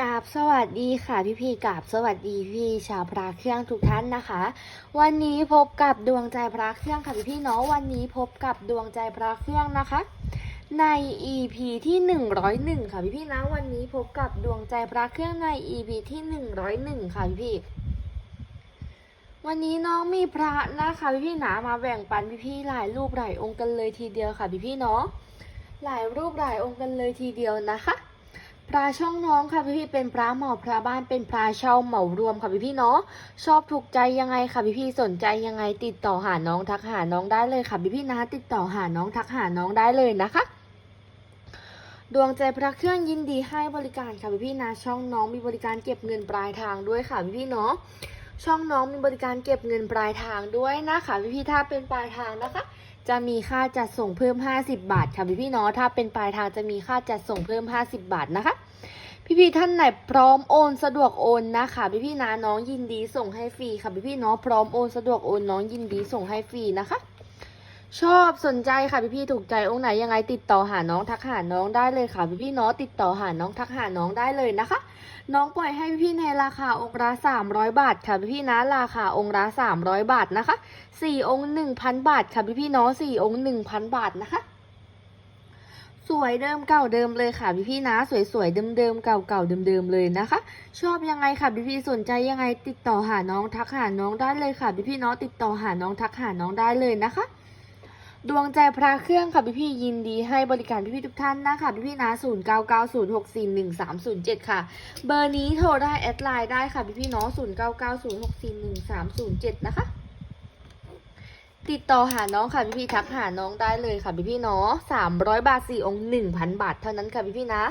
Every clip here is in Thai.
กราบสวัสดีค่ะพี่พี่กราบสวัสดีพี่ชาวพระเครื่องทุกท่านนะคะ วันนี้พบกับดวงใจพระเครื่องค่ะพี่พี่เนาะวันนี้พบกับดวงใจพระเครื่องนะคะ ใน EP ที่ 101 ค่ะพี่พี่นะวันนี้พบกับดวงใจพระเครื่องใน EP ที่ 101 ค่ะพี่พี่วันนี้น้องมีพระนะคะพี่พี่นะมาแบ่งปันพี่พี่หลายรูปหลายองค์กันเลยทีเดียวค่ะพี่พี่เนาะหลายรูปหลายองค์กันเลยทีเดียวนะคะ พระช่องน้องค่ะพี่พี่เป็นพระหมาพระบ้านเป็นพระเช่าเหมารวมค่ะพี่พี่เนาะชอบถูกใจยังไงค่ะพี่พี่สนใจยังไงติดต่อหาน้องทักหาน้องได้เลยค่ะพี่พี่นะติดต่อหาน้องทักหาน้องได้เลยนะคะดวงใจพระเครื่องยินดีให้บริการค่ะพี่พี่นะช่องน้องมีบริการเก็บเงินปลายทางด้วยค่ะพี่พี่เนาะช่องน้องมีบริการเก็บเงินปลายทางด้วยนะคะพี่พี่ถ้าเป็นปลายทางนะคะ จะมีค่าจัดส่งเพิ่ม 50 บาทค่ะพี่พี่เนาะถ้าเป็นปลายทางจะมีค่าจัดส่งเพิ่ม 50 บาทนะคะ พี่พี่ท่านไหนพร้อมโอนสะดวกโอนนะคะพี่พี่นะน้องยินดีส่งให้ฟรีค่ะพี่พี่เนาะพร้อมโอนสะดวกโอนน้องยินดีส่งให้ฟรีนะคะ ชอบสนใจค่ะพี่ๆถูกใจองค์ไหนยังไงติดต่อหาน้องทักหาน้องได้เลยค่ะพี่ๆเนาะติดต่อหาน้องทักหาน้องได้เลยนะคะ น้องปล่อยให้พี่ๆในราคาองค์ละ300 บาทค่ะพี่ๆนะราคาองค์ละ300 บาทนะคะสี่องค์ 1,000 บาทค่ะพี่ๆเนาะสี่องค์ 1,000 บาทนะคะสวยเดิมเก่าเดิมเลยค่ะพี่พี่นะ สวยๆเดิมๆเก่าๆเดิมๆเลยนะคะ ชอบยังไงค่ะพี่พี่สนใจยังไงติดต่อหาน้องทักหาน้องได้เลยค่ะพี่พี่เนาะติดต่อหาน้องทักหาน้องได้เลยนะคะ ดวงใจพระเครื่องค่ะพี่พี่ยินดีให้บริการพี่พี่ทุกท่านนะคะพี่พี่นะ0 9 9 0 6 4 1 3 0 7ค่ะ เบอร์นี้โทรได้แอดไลน์ได้ค่ะพี่พี่เนาะ0 9 9 0 6 4 1 3 0 7นะคะ ติดต่อหาน้องค่ะพี่พี่ทักหาน้องได้เลยค่ะพี่พี่เนาะสามร้อยบาทสี่องค์หนึ่งพันบาทเท่านั้นค่ะพี่พี่นะ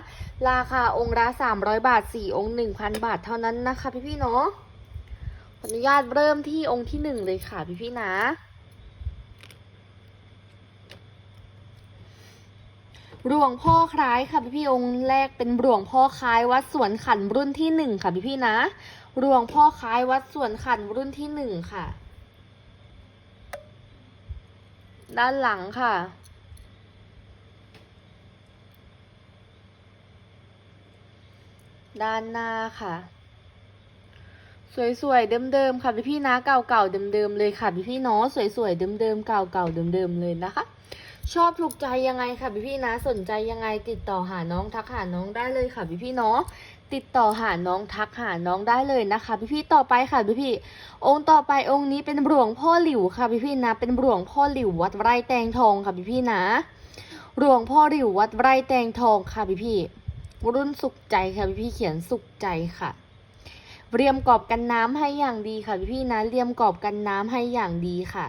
ราคาองค์ละสามร้อยบาทสี่องค์หนึ่งพันบาทเท่านั้นนะคะพี่พี่เนาะขออนุญาตเริ่มที่องค์ที่หนึ่งเลยค่ะพี่พี่นะ หลวงพ่อคล้ายค่ะพี่พี่องค์แรกเป็นหลวงพ่อคล้ายวัดสวนขันรุ่นที่หนึ่งค่ะพี่พี่นะหลวงพ่อคล้ายวัดสวนขันรุ่นที่หนึ่งค่ะ ด้านหลังค่ะด้านหน้าค่ะ สวยๆเดิมๆค่ะพี่พี่นะเก่าๆเดิมๆเลยค่ะพี่พี่ๆเนาะสวยๆเดิมๆเก่าๆเดิมๆเลยนะคะ ชอบถูกใจยังไงค่ะพี่พี่นะสนใจยังไงติดต่อหาน้องทักหาน้องได้เลยค่ะพี่พี่เนาะติดต่อหาน้องทักหาน้องได้เลยนะคะ พี่พี่ต่อไปค่ะพี่พี่องค์ต่อไปองค์นี้เป็นหลวงพ่อหลิวค่ะพี่พี่นะเป็นหลวงพ่อหลิววัดไร่แตงทองค่ะพี่พี่นะหลวงพ่อหลิววัดไร่แตงทองค่ะพี่พี่รุ่นสุขใจค่ะพี่พี่เขียนสุขใจค่ะเรียมกรอบกันน้ำให้อย่างดีค่ะพี่พี่นะเรียมกรอบกันน้ำให้อย่างดีค่ะ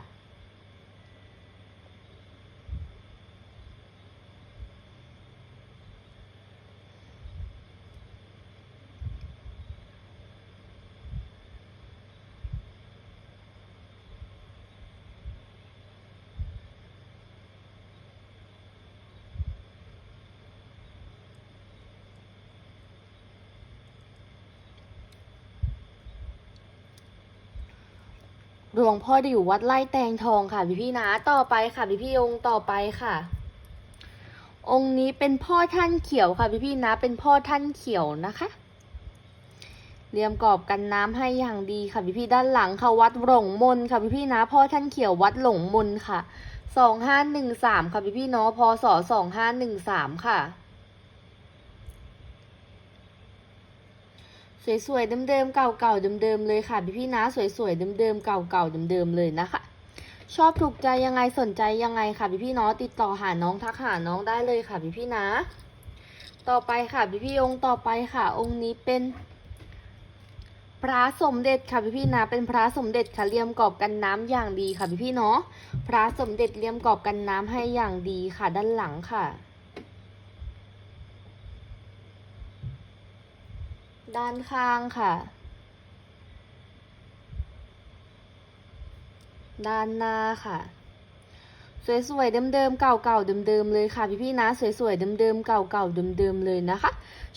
หลวงพ่อดิววัดไร่แตงทองค่ะพี่พี่นะต่อไปค่ะพี่พี่องค์ต่อไปค่ะ องค์นี้เป็นพ่อท่านเขียวค่ะพี่พี่นะ เป็นพ่อท่านเขียวนะคะเรียมกรอบกันน้ำให้อย่างดีค่ะพี่พี่ด้านหลังค่ะวัดหลงมนค่ะพี่พี่นะพ่อท่านเขียววัดหลงมนค่ะสองห้าหนึ่งสามค่ะพี่พี่เนาะพศสองห้าหนึ่งสามค่ะ สวยๆเดิมๆเก่าๆเดิมๆเลยค่ะพี่พี่นะสวยๆเดิมๆเก่าๆเดิมๆเลยนะคะ ชอบถูกใจยังไงสนใจยังไงค่ะพี่พี่เนาะติดต่อหาน้องทักหาน้องได้เลยค่ะพี่พี่นะ ต่อไปค่ะพี่พี่องค์ต่อไปค่ะ องค์นี้เป็นพระสมเด็จค่ะพี่พี่นะเป็นพระสมเด็จค่ะเลี่ยมกรอบกันน้ำอย่างดีค่ะพี่พี่เนาะพระสมเด็จเลี่ยมกรอบกันน้ำให้อย่างดีค่ะด้านหลังค่ะ ด้านข้างค่ะ ด้านหน้าค่ะ สวยๆเดิมๆเก่าๆเดิมๆเลยค่ะพี่ๆนะ สวยๆเดิมๆเก่าๆเดิมๆเลยนะคะ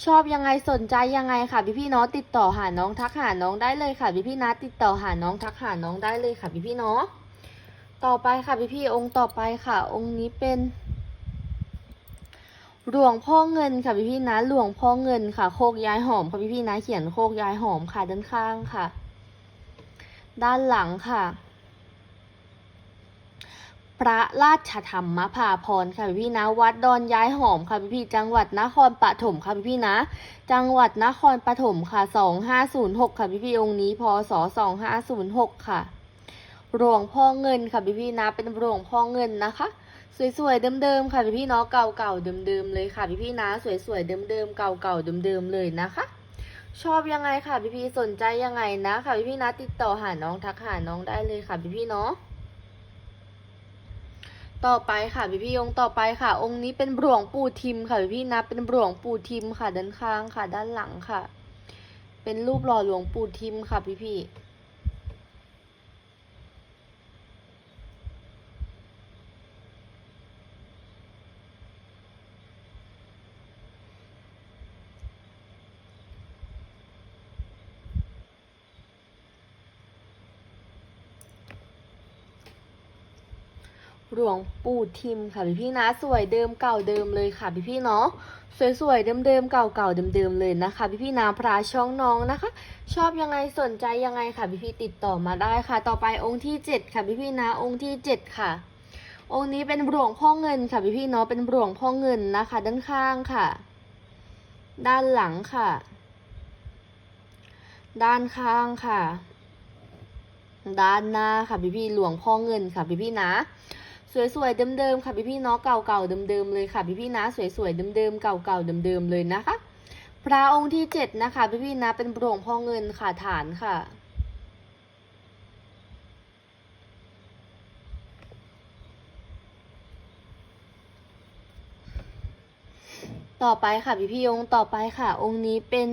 ชอบยังไงสนใจยังไงค่ะพี่ๆเนาะติดต่อหาน้องทักหาน้องได้เลยค่ะพี่ๆนะติดต่อหาน้องทักหาน้องได้เลยค่ะพี่ๆเนาะต่อไปค่ะพี่ๆองค์ต่อไปค่ะ องค์นี้เป็น หลวงพ่อเงินค่ะพี่พี่นะ หลวงพ่อเงินค่ะโคกย้ายหอมค่ะพี่พี่นะเขียนโคกย้ายหอมค่ะด้านข้างค่ะ ด้านหลังค่ะ พระราชธรรมภาพรค่ะพี่พี่นะ วัดดอนย้ายหอมค่ะพี่พี่จังหวัดนครปฐมค่ะพี่พี่นะ จังหวัดนครปฐมค่ะสองห้าศูนย์หกค่ะพี่พี่องค์นี้พศสองห้าศูนย์หกค่ะหลวงพ่อเงินค่ะพี่พี่นะ เป็นหลวงพ่อเงินนะคะ สวยๆเดิมๆค่ะพี่พี่ๆเนาะเก่าๆเดิมๆเลยค่ะพี่พี่ๆนะสวยๆเดิมๆเก่าๆเดิมๆเลยนะคะ ชอบยังไงค่ะพี่พี่ๆสนใจยังไงนะค่ะพี่พี่ๆนะติดต่อหาน้องทักหาน้องได้เลยค่ะพี่พี่ๆเนาะต่อไปค่ะพี่พี่องค์ต่อไปค่ะ องค์นี้เป็นหลวงปู่ทิมค่ะพี่พี่นะเป็นหลวงปู่ทิมค่ะด้านข้างค่ะ ด้านหลังค่ะ เป็นรูปหล่อหลวงปู่ทิมค่ะพี่พี่ หลวงปู่ทิมค่ะพี่พี่นะสวยเดิมเก่าเดิมเลยค่ะพี่พี่เนาะสวยๆเดิมๆเก่าๆเดิมๆเลยนะคะ พี่พี่นะพระช่องน้องนะคะ ชอบยังไงสนใจยังไงค่ะพี่พี่ติดต่อมาได้ค่ะ ต่อไปองค์ที่เจ็ดค่ะพี่พี่นะองค์ที่เจ็ดค่ะ องค์นี้เป็นหลวงพ่อเงินค่ะพี่พี่เนาะเป็นหลวงพ่อเงินนะคะ ด้านข้างค่ะ ด้านหลังค่ะ ด้านข้างค่ะ ด้านหน้าค่ะพี่พี่หลวงพ่อเงินค่ะพี่พี่นะ สวยๆเดิมๆค่ะพี่พี่เนาะเก่าๆเดิมๆเลยค่ะพี่พี่นะสวยๆเดิมๆเก่าๆเดิมๆเลยนะคะ พระองค์ที่เจ็ดนะคะพี่พี่นะเป็นหลวงพ่อเงินค่ะฐานค่ะต่อไปค่ะพี่พี่องค์ต่อไปค่ะ องค์นี้เป็น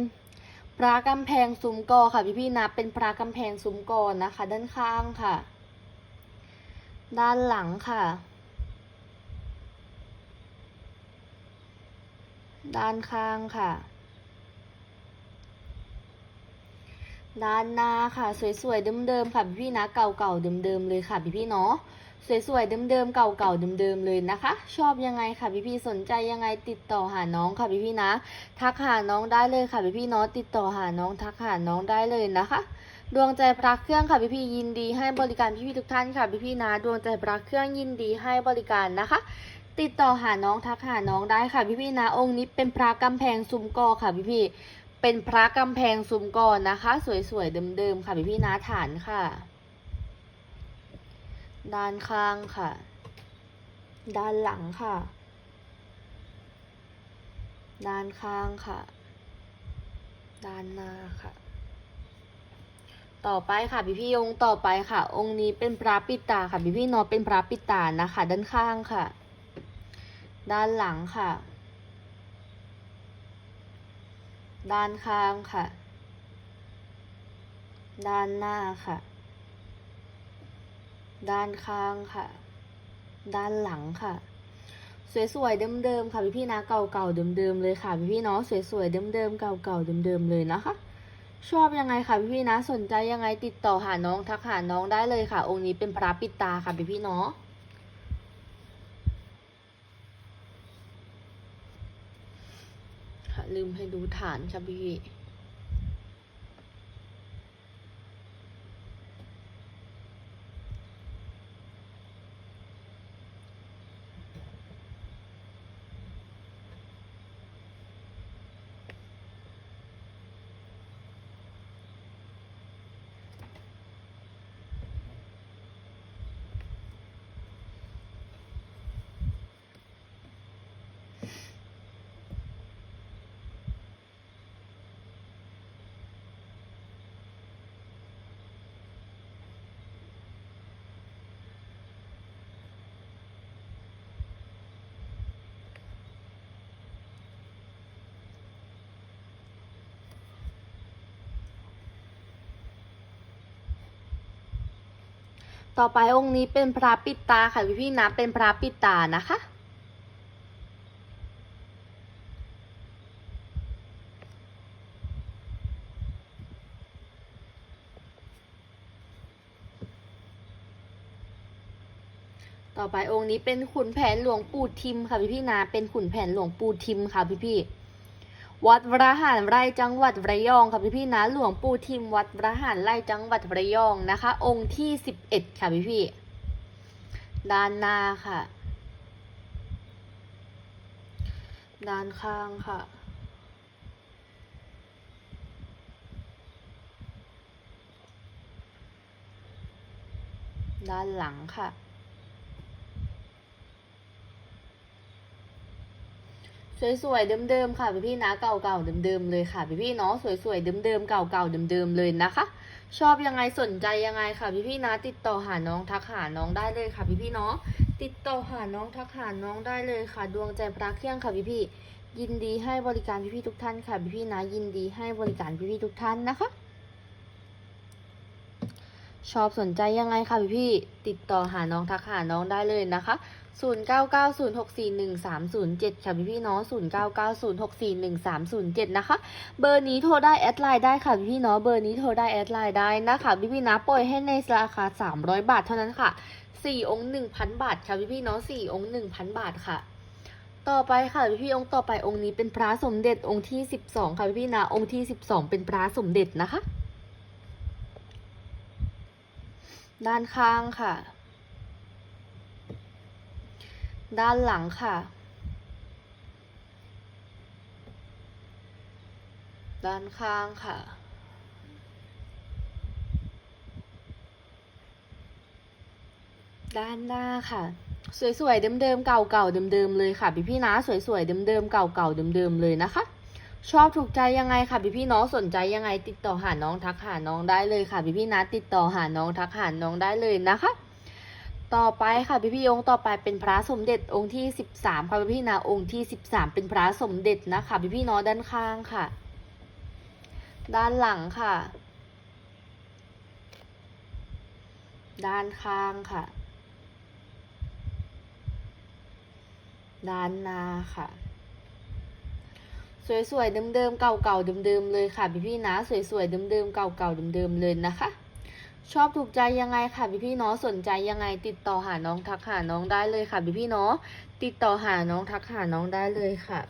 พระกำแพงซุ้มกอค่ะพี่พี่นะเป็นพระกำแพงซุ้มกอนะคะ ด้านข้างค่ะ ด้านหลังค่ะ ด้านข้างค่ะ ด้านหน้าค่ะ สวยๆเดิมๆค่ะพี่นะเก่าๆเดิมๆเลยค่ะพี่ๆเนาะสวยๆเดิมๆเก่าๆเดิมๆเลยนะคะ ชอบยังไงค่ะพี่ๆสนใจยังไงติดต่อหาน้องค่ะพี่ๆนะ ทักหาน้องได้เลยค่ะพี่ๆเนาะติดต่อหาน้องทักหาน้องได้เลยนะคะ ดวงใจพระเครื่องค่ะพี่พี่ยินดีให้บริการพี่พี่ทุกท่านค่ะพี่พี่นะดวงใจพระเครื่องยินดีให้บริการนะคะ ติดต่อหาน้องทักหาน้องได้ค่ะพี่พี่นะองค์นี้เป็นพระกำแพงซุ้มกอค่ะพี่พี่เป็นพระกำแพงซุ้มกอนะคะ สวยๆเดิมๆค่ะพี่พี่นะฐานค่ะ ด้านข้างค่ะ ด้านหลังค่ะ ด้านข้างค่ะ ด้านหน้าค่ะ ต่อไปค่ะพี่พี่ๆองต่อไปค่ะ องค์นี้เป็นพระปิดตาค่ะพี่พี่นาะเป็นพระปิดตานะคะ ด้านข้างค่ะ ด้านหลังค่ะ ด้านข้างค่ะ ด้านหน้าค่ะ ด้านข้างค่ะ ด้านหลังค่ะ สวยๆเดิมๆค่ะพี่พี่นะเก่าๆเดิมๆเลยค่ะพี่พี่เนาะสวยๆเดิมๆเก่าๆเดิมๆเลยนะคะ ชอบยังไงค่ะพี่พี่นะ สนใจยังไงติดต่อหาน้องทักหาน้องได้เลยค่ะ องค์นี้เป็นพระปิดตาค่ะพี่พี่เนาะค่ะลืมให้ดูฐานค่ะพี่พี่ ต่อไปองค์นี้เป็นพระปิดตาค่ะพี่พี่นะเป็นพระปิดตานะคะ ต่อไปองค์นี้เป็นขุนแผนหลวงปู่ทิมค่ะพี่พี่นะเป็นขุนแผนหลวงปู่ทิมค่ะพี่พี่ วัดวระหารไร่จังหวัดระยองค่ะพี่พี่นะหลวงปู่ทิมวัดวระหารไร่จังหวัดระยองนะคะ องค์ที่สิบเอ็ดค่ะพี่พี่ด้านหน้าค่ะ ด้านข้างค่ะด้านหลังค่ะ สวยๆเดิมๆค่ะพี่พี่ๆนะเก่าๆเดิมๆเลยค่ะพี่พี่ๆเนาะสวยๆเดิมๆเก่าๆเดิมๆเลยนะคะ ชอบยังไงสนใจยังไงค่ะพี่พี่ๆนะติดต่อหาน้องทักหาน้องได้เลยค่ะพี่พี่ๆเนาะติดต่อหาน้องทักหาน้องได้เลยค่ะ ดวงใจพระเครื่องค่ะพี่พี่ๆยินดีให้บริการพี่พี่ๆทุกท่านค่ะพี่พี่ๆนะยินดีให้บริการพี่พี่ๆทุกท่านนะคะชอบสนใจยังไงคะพี่พี่ติดต่อหาน้องทักหาน้องได้เลยนะคะ 0990641307 ค่ะพี่พี่เนาะ0990641307 นะคะ เบอร์นี้โทรได้แอดไลน์ได้ค่ะพี่พี่เนาะเบอร์นี้โทรได้แอดไลน์ได้นะคะพี่พี่นะปล่อยให้ในราคา 300 บาทเท่านั้นค่ะ 4 องค์ 1,000 บาทค่ะพี่พี่เนาะ4องค์ 1,000 บาทค่ะ ต่อไปค่ะพี่พี่องค์ต่อไปองค์นี้เป็นพระสมเด็จองค์ที่ 12 ค่ะพี่พี่นะองค์ที่ 12 เป็นพระสมเด็จนะคะ ด้านข้างค่ะ ด้านหลังค่ะ ด้านข้างค่ะ ด้านหน้าค่ะ สวยๆ เดิมๆ เก่าๆ เดิมๆ เลยค่ะพี่พี่ๆนะ สวยๆ เดิมๆ เก่าๆ เดิมๆ เลยนะคะชอบถูกใจยังไงค่ะพี่พี่น้องสนใจยังไงติดต่อหาน้องทักหาน้องได้เลยค่ะพี่พี่นะติดต่อหาน้องทักหาน้องได้เลยนะคะ ต่อไปค่ะพี่พี่องค์ต่อไปเป็นพระสมเด็จองค์ที่สิบสามค่ะพี่พี่นะองค์ที่สิบสามเป็นพระสมเด็จนะคะพี่พี่เน้อด้านข้างค่ะ ด้านหลังค่ะ ด้านข้างค่ะ ด้านหน้าค่ะสวยๆเดิมๆเก่าๆเดิมๆเลยค่ะพี่พี่ๆนะ สวยๆเดิมๆเก่าๆเดิมๆเลยนะคะ ชอบถูกใจยังไงค่ะพี่พี่เนาะสนใจยังไง ติดต่อหาน้องทักหาน้องได้เลยค่ะพี่พี่เนาะติดต่อหาน้องทักหาน้องได้เลยค่ะ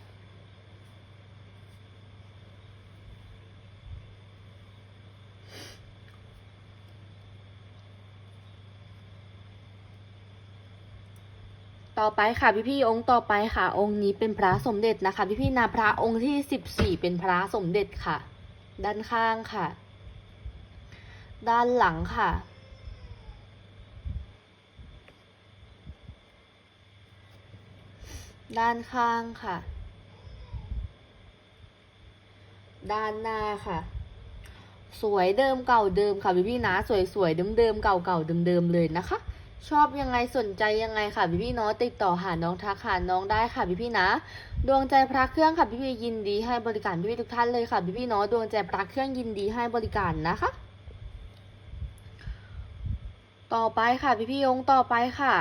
ต่อไปค่ะพี่พี่องค์ต่อไปค่ะ องค์นี้เป็นพระสมเด็จนะคะ พี่พี่นาพระองค์ที่สิบสี่เป็นพระสมเด็จค่ะ ด้านข้างค่ะ ด้านหลังค่ะ ด้านข้างค่ะ ด้านหน้าค่ะ สวยเดิมเก่าเดิมค่ะพี่พี่นะสวยๆเดิมๆเก่าๆเดิมๆเลยนะคะ ชอบยังไงสนใจยังไงค่ะพี่พี่เนาะติดต่อหาน้องทักหาน้องได้ค่ะพี่พี่นะดวงใจพระเครื่องค่ะพี่พี่ยินดีให้บริการพี่พี่ทุกท่านเลยค่ะพี่พี่เนาะดวงใจพระเครื่องยินดีให้บริการนะคะ ต่อไปค่ะพี่พี่องค์ต่อไปค่ะ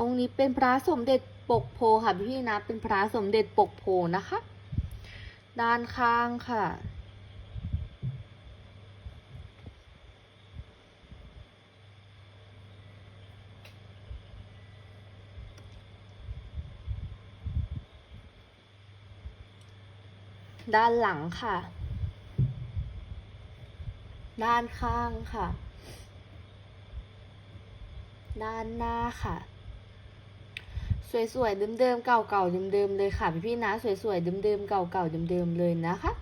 องค์นี้เป็นพระสมเด็จปกโพค่ะพี่พี่นะเป็นพระสมเด็จปกโพนะคะ ด้านข้างค่ะ ด้านหลังค่ะ ด้านข้างค่ะ ด้านหน้าค่ะ สวยๆเดิมๆเก่าๆเดิมๆเลยค่ะพี่ๆนะสวยๆเดิมๆเก่าๆเดิมๆเลยนะคะ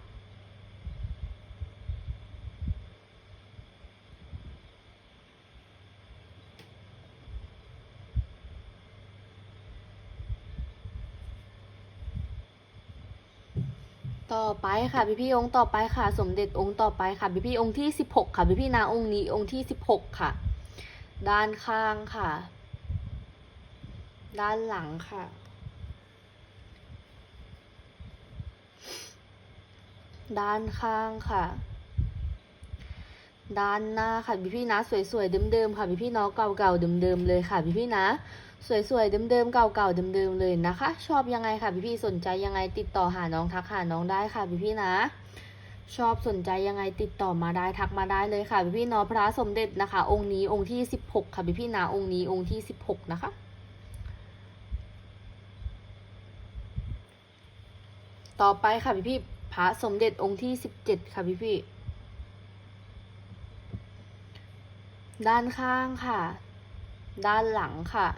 ต่อไปค่ะพี่พี่องค์ต่อไปค่ะ สมเด็จองค์ต่อไปค่ะพี่พี่องค์ที่สิบหกค่ะพี่พี่นะองค์นี้องค์ที่สิบหกค่ะ ด้านข้างค่ะ ด้านหลังค่ะ ด้านข้างค่ะ ด้านหน้าค่ะพี่พี่นะสวยๆเดิมๆค่ะพี่พี่ๆเนาเก่าๆเดิมๆเลยค่ะพี่พี่นะสวยๆเดิมๆเก่าๆเดิมๆเลยนะคะ ชอบยังไงค่ะพี่ๆสนใจยังไงติดต่อหาน้องทักหาน้องได้ค่ะพี่ๆนะ ชอบสนใจยังไงติดต่อมาได้ทักมาได้เลยค่ะ พี่พี่นอพระสมเด็จนะคะ องค์นี้องค์ที่สิบหกค่ะพี่พี่นาองค์นี้องค์ที่สิบหกนะคะ ต่อไปค่ะพี่พี่พระสมเด็จองค์ที่สิบเจ็ดค่ะพี่พี่ด้านข้างค่ะ ด้านหลังค่ะ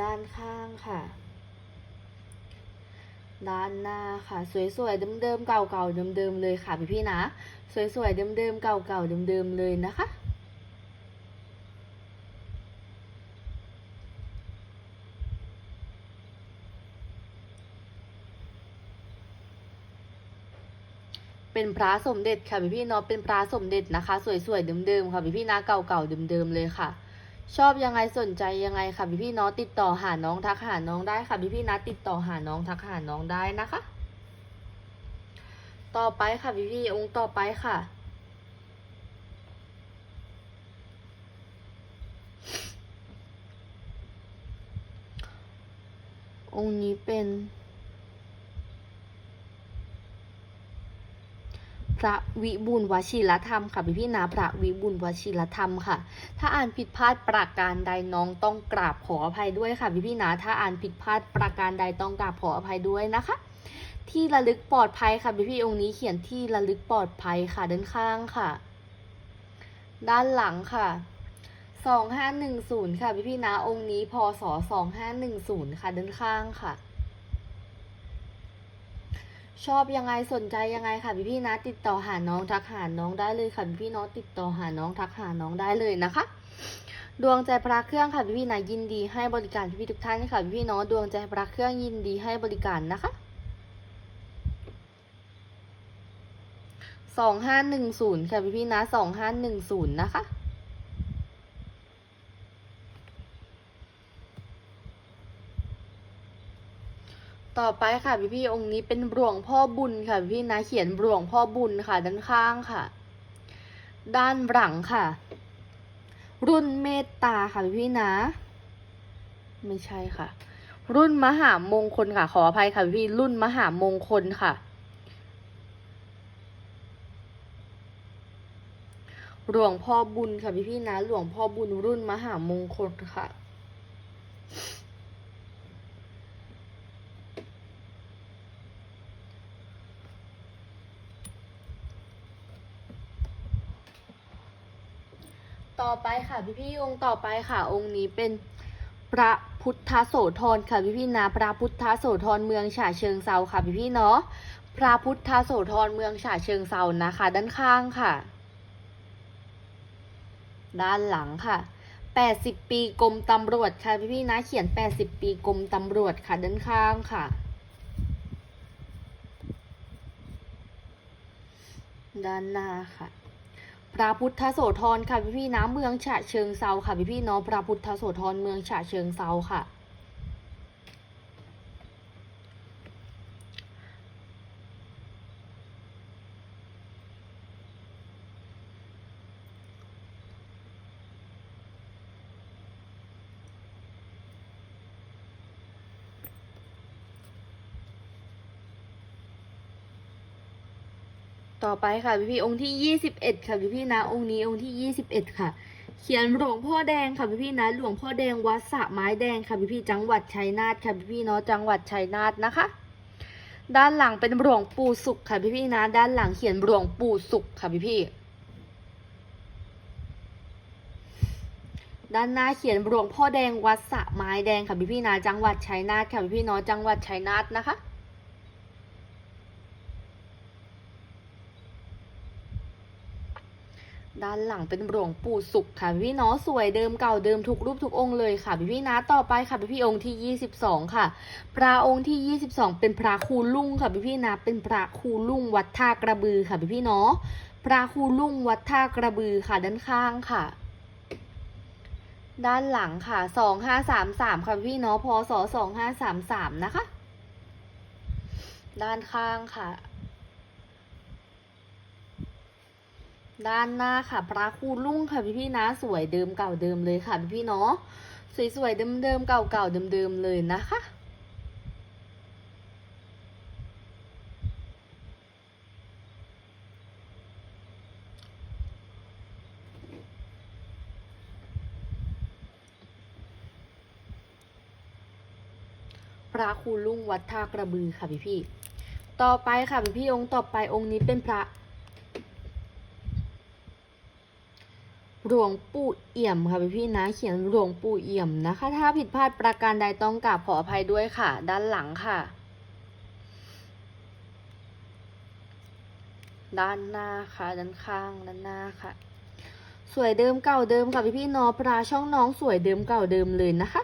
ด้านข้างค่ะ ด้านหน้าค่ะ สวยๆเดิมๆเก่าๆเดิมๆเลยค่ะพี่พี่ๆนะ สวยๆเดิมๆเก่าๆเดิมๆเลยนะคะเป็นพระสมเด็จค่ะพี่พี่เนาะเป็นพระสมเด็จนะคะ สวยๆเดิมๆค่ะพี่พี่นะเก่าๆเดิมๆเลยค่ะ ชอบยังไงสนใจยังไงค่ะพี่พี่ๆเนาะติดต่อหาน้องทักหาน้องได้ค่ะพี่พี่นะติดต่อหาน้องทักหาน้องได้นะคะ ต่อไปค่ะพี่พี่องค์ต่อไปค่ะองค์นี้เป็น พระวิบูลวชิรธรรมค่ะพี่พี่นะพระวิบูลวชิรธรรมค่ะ ถ้าอ่านผิดพลาดประการใดน้องต้องกราบขออภัยด้วยค่ะพี่พี่นะถ้าอ่านผิดพลาดประการใดต้องกราบขออภัยด้วยนะคะ ที่ระลึกปลอดภัยค่ะพี่พี่องค์นี้เขียนที่ระลึกปลอดภัยค่ะด้านข้างค่ะ ด้านหลังค่ะสองห้าหนึ่งศูนย์ค่ะพี่พี่นะองค์นี้พศสองห้าหนึ่งศูนย์ค่ะด้านข้างค่ะ ชอบยังไงสนใจยังไงค่ะพี่พี่นะติดต่อหาน้องทักหาน้องได้เลยค่ะพี่พี่น้องติดต่อหาน้องทักหาน้องได้เลยนะคะ ดวงใจพระเครื่องค่ะพี่พี่นะยินดีให้บริการพี่พี่ทุกท่านค่ะพี่พี่น้องดวงใจพระเครื่องยินดีให้บริการนะคะสองห้าหนึ่งศูนย์ค่ะพี่พี่นะสองห้าหนึ่งศูนย์นะคะ ต่อไปค่ะพี่พี่องค์นี้เป็นหลวงพ่อบุญค่ะพี่นะเขียนหลวงพ่อบุญค่ะ ด้านข้างค่ะ ด้านหลังค่ะ รุ่นเมตตาค่ะพี่พี่นะ ไม่ใช่ค่ะ รุ่นมหามงคลค่ะ ขออภัยค่ะพี่พี่รุ่นมหามงคลค่ะ หลวงพ่อบุญค่ะพี่พี่นะ หลวงพ่อบุญรุ่นมหามงคลค่ะ ต่อไปค่ะพี่พี่องค์ต่อไปค่ะ องค์นี้เป็นพระพุทธโสธรค่ะพี่พี่นะพระพุทธโสธรเมืองฉะเชิงเซาค่ะพี่พี่เนาะพระพุทธโสธรเมืองฉะเชิงเซานะคะ ด้านข้างค่ะ ด้านหลังค่ะ80 ปีกรมตำรวจค่ะพี่พี่นะเขียน 80 ปีกรมตำรวจค่ะด้านข้างค่ะ ด้านหน้าค่ะ พระพุทธโสธรค่ะพี่พี่ๆนะเมืองฉะเชิงเซาค่ะพี่พี่น้องพระพุทธโสธรเมืองฉะเชิงเซาค่ะ ไปค่ะพี่พี่องค์ที่ยี่สิบเอ็ดค่ะพี่พี่นะ องค์นี้องค์ที่ยี่สิบเอ็ดค่ะ เขียนหลวงพ่อแดงค่ะพี่พี่นะ หลวงพ่อแดงวัดสะไม้แดงค่ะพี่พี่จังหวัดชัยนาทค่ะพี่พี่เนาะจังหวัดชัยนาทนะคะ ด้านหลังเป็นหลวงปู่สุขค่ะพี่พี่นะ ด้านหลังเขียนหลวงปู่สุขค่ะพี่พี่ด้านหน้าเขียนหลวงพ่อแดงวัดสะไม้แดงค่ะพี่พี่นะจังหวัดชัยนาทค่ะพี่พี่เนาะจังหวัดชัยนาทนะคะ ด้านหลังเป็นหลวงปู่สุขค่ะพี่ๆเนาะสวยเดิมเก่าเดิมทุกรูปทุกองค์เลยค่ะพี่พี่นะต่อไปค่ะพี่พี่องค์ที่ยี่สิบสองค่ะ พระองค์ที่ยี่สิบสองเป็นพระครูลุ่งค่ะพี่พี่นะเป็นพระครูลุ่งวัดท่ากระบือค่ะพี่พี่เนาะพระครูลุ่งวัดท่ากระบือค่ะด้านข้างค่ะ ด้านหลังค่ะสองห้าสามสามค่ะพี่เนาะพศสองห้าสามสามนะคะ ด้านข้างค่ะ ด้านหน้าค่ะพระคูลุ่งค่ะพี่พี่นะ สวยเดิมเก่าเดิมเลยค่ะพี่พี่เนาะสวยๆเดิมๆเก่าๆเดิมๆเลยนะคะพระคูลุ่งวัดท่ากระบือค่ะพี่พี่ ต่อไปค่ะพี่พี่องค์ต่อไปองค์นี้เป็นพระ ลวงปู่เอี่ยมค่ะพี่พี่นะ เขียนหลวงปู่เอี่ยมนะคะ ถ้าผิดพลาดประการใดต้องกราบขออภัยด้วยค่ะ ด้านหลังค่ะ ด้านหน้าค่ะ ด้านข้าง ด้านหน้าค่ะ สวยเดิมเก่าเดิมค่ะพี่พี่นอพระช่องน้องสวยเดิมเก่าเดิมเลยนะคะ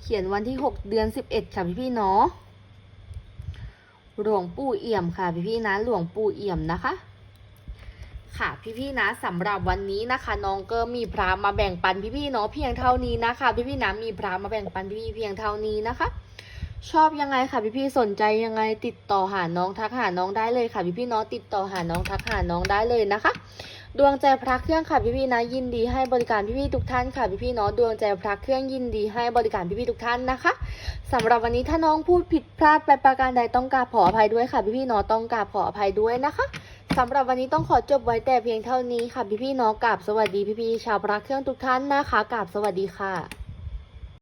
เขียนวันที่หกเดือนสิบเอ็ดค่ะพี่พี่นาะหลวงปู่เอี่ยมค่ะพี่พี่นะหลวงปู่เอี่ยมนะคะ ค่ะพี่ๆนะสำหรับวันนี้นะคะน้องก็มีพระมาแบ่งปันพี่ๆเนาะเพียงเท่านี้นะคะ พี่ๆนะมีพระมาแบ่งปันพี่ๆเพียงเท่านี้นะคะ ชอบยังไงค่ะพี่ๆสนใจยังไงติดต่อหาน้องทักหาน้องได้เลยค่ะพี่ๆเนาะติดต่อหาน้องทักหาน้องได้เลยนะคะ ดวงใจพระเครื่องค่ะพี่ๆนะยินดีให้บริการพี่ๆทุกท่านค่ะพี่ๆเนาะดวงใจพระเครื่องยินดีให้บริการพี่ๆทุกท่านนะคะสำหรับวันนี้ถ้าน้องพูดผิดพลาดไปประการใดต้องกราบขออภัยด้วยค่ะพี่ๆเนาะต้องกราบขออภัยด้วยนะคะ สำหรับวันนี้ต้องขอจบไว้แต่เพียงเท่านี้ค่ะพี่พี่น้องกับสวัสดีพี่พี่ชาวพระเครื่องทุกท่านนะคะกับสวัสดีค่ะ